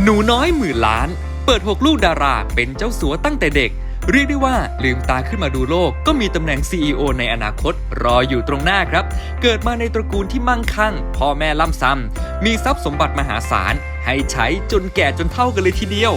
หนูน้อยหมื่นล้าน เปิด 6 ลูกดาราเป็นเจ้าสัวตั้งแต่เด็ก เรียกได้ว่าลืมตาขึ้นมาดูโลก ก็มีตำแหน่ง CEO ในอนาคต รออยู่ตรงหน้าครับ เกิดมาในตระกูลที่มั่งคั่ง พ่อแม่ล่ำซ้ำมีทรัพย์สมบัติมหาศาล ให้ใช้จนแก่จนเท่ากันเลยทีเดียว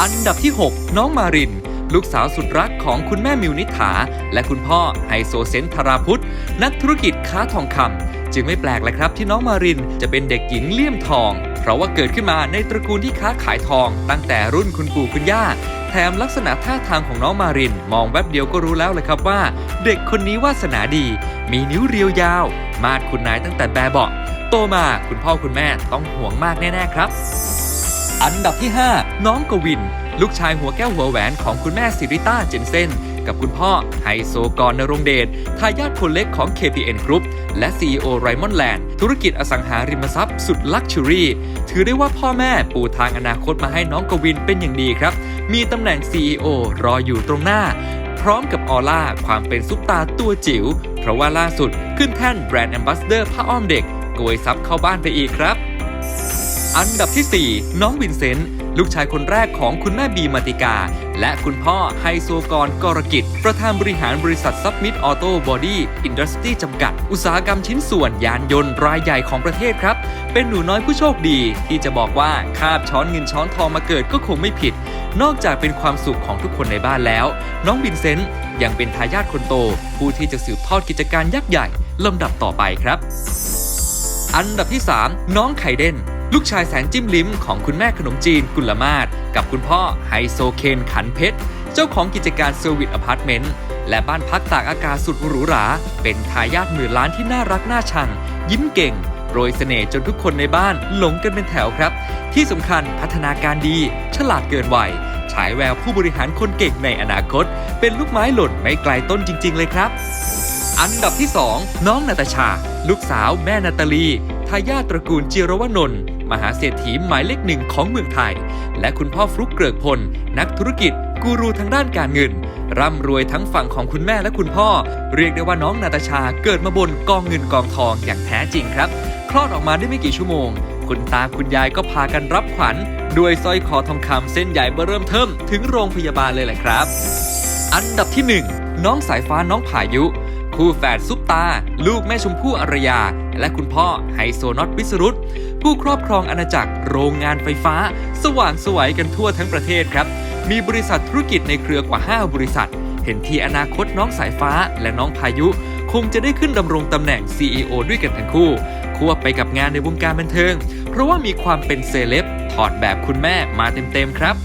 อันดับที่ 6 น้องมารินลูกสาวสุดรักของคุณแม่มิวนิษฐา และคุณพ่อไฮโซเซนต์ธราพุทธนักธุรกิจค้าทองคำ จึงไม่แปลกเลยครับที่น้องมารินจะเป็นเด็กหญิงเลี่ยมทอง เพราะว่าเกิดขึ้นมาในตระกูลที่ค้าขายทอง ตั้งแต่รุ่นคุณปู่คุณย่า แถมลักษณะท่าทางของน้องมาริน มองแวบเดียวก็รู้แล้วเลยครับว่า เด็กคนนี้วาสนาดี มีนิ้วเรียวยาว มาดคุณนายตั้งแต่แบบเบาะโตมาคุณพ่อคุณแม่ต้องห่วงมากแน่ๆครับ อันดับที่ 5 น้องกวิน ลูกชายหัวแก้วหัวแหวนของคุณแม่สิริต้าเจนเซน กับคุณพ่อไฮโซกรนรงเดชทายาทคนเล็กของ KPN Group และ CEO Raymond Land ธุรกิจอสังหาริมทรัพย์สุดลักชัวรี่ถือได้ว่าพ่อแม่ปูทางอนาคตมาให้น้องกวินเป็นอย่างดีครับ มีตำแหน่ง CEO รออยู่ตรงหน้า พร้อมกับออร่าความเป็นซุปตาตัวจิ๋วเพราะว่าล่าสุดขึ้นแท่นแบรนด์แอมบาสเดอร์ผ้าอ้อมเด็กโกยซับเข้าบ้านไปอีกครับ อันดับที่ 4 น้องวินเซนต์ลูกชายคนแรกของคุณแม่บีมาติกา และคุณพ่อไฮโซกรกรกิจ ประธานบริหารบริษัทซับมิดออโต้บอดี้อินดัสทรีจำกัด อุตสาหกรรมชิ้นส่วนยานยนต์รายใหญ่ของประเทศครับ เป็นหนูน้อยผู้โชคดี ที่จะบอกว่าคาบช้อนเงินช้อนทองมาเกิดก็คงไม่ผิด นอกจากเป็นความสุขของทุกคนในบ้านแล้ว น้องวินเซนต์ยังเป็นทายาทคนโต ผู้ที่จะสืบทอดกิจการยักษ์ใหญ่ลำดับต่อไปครับ อันดับที่ 3 น้องไข่เด่น ลูกชายแสนจิ้มลิ้มของคุณแม่ขนมจีนกุลมาศกับคุณพ่อไฮโซเคนขันเพชร เจ้าของกิจการเซอร์วิสอพาร์ตเมนต์และบ้านพักตากอากาศสุดหรูหรา เป็นทายาทหมื่นล้านที่น่ารักน่าชัง ยิ้มเก่งโรยเสน่ห์จนทุกคนในบ้านหลงกันเป็นแถวครับ ที่สำคัญพัฒนาการดี ฉลาดเกินวัยฉายแววผู้บริหารคนเก่งในอนาคต เป็นลูกไม้หล่นไม่ไกลต้นจริง ๆ เลยครับ อันดับที่ 2 น้องนาตาชา ลูกสาวแม่นาตาลีายาทตระกูลจิรวนนท์มหาเศรษฐีหมายเลขหนึ่งของเมืองไทย และคุณพ่อฟลุกเกริกพล นักธุรกิจ กูรูทางด้านการเงิน ร่ำรวยทั้งฝั่งของคุณแม่และคุณพ่อ เรียกได้ว่าน้องนาตาชาเกิดมาบนกองเงินกองทองอย่างแท้จริงครับ คลอดออกมาได้ไม่กี่ชั่วโมง คุณตาคุณยายก็พากันรับขวัญ ด้วยสร้อยคอทองคำเส้นใหญ่เบ้อเริ่มเทิมถึงโรงพยาบาลเลยแหละครับ อันดับที่ 1 น้องสายฟ้าน้องพายุ คู่แฝดซุปตา ลูกแม่ชมพู่อารยา และคุณพ่อไฮโซน็อตวิสรุตผู้ครอบครองอาณาจักรโรงงานไฟฟ้า สว่างสวัยกันทั่วทั้งประเทศครับ มีบริษัทธุรกิจในเครือกว่า 5 บริษัท เห็นทีอนาคตน้องสายฟ้าและน้องพายุ คงจะได้ขึ้นดำรงตำแหน่ง CEO ด้วยกันทั้งคู่ ควบไปกับงานในวงการบันเทิง เพราะว่ามีความเป็นเซเลบถอดแบบคุณแม่มาเต็มๆครับ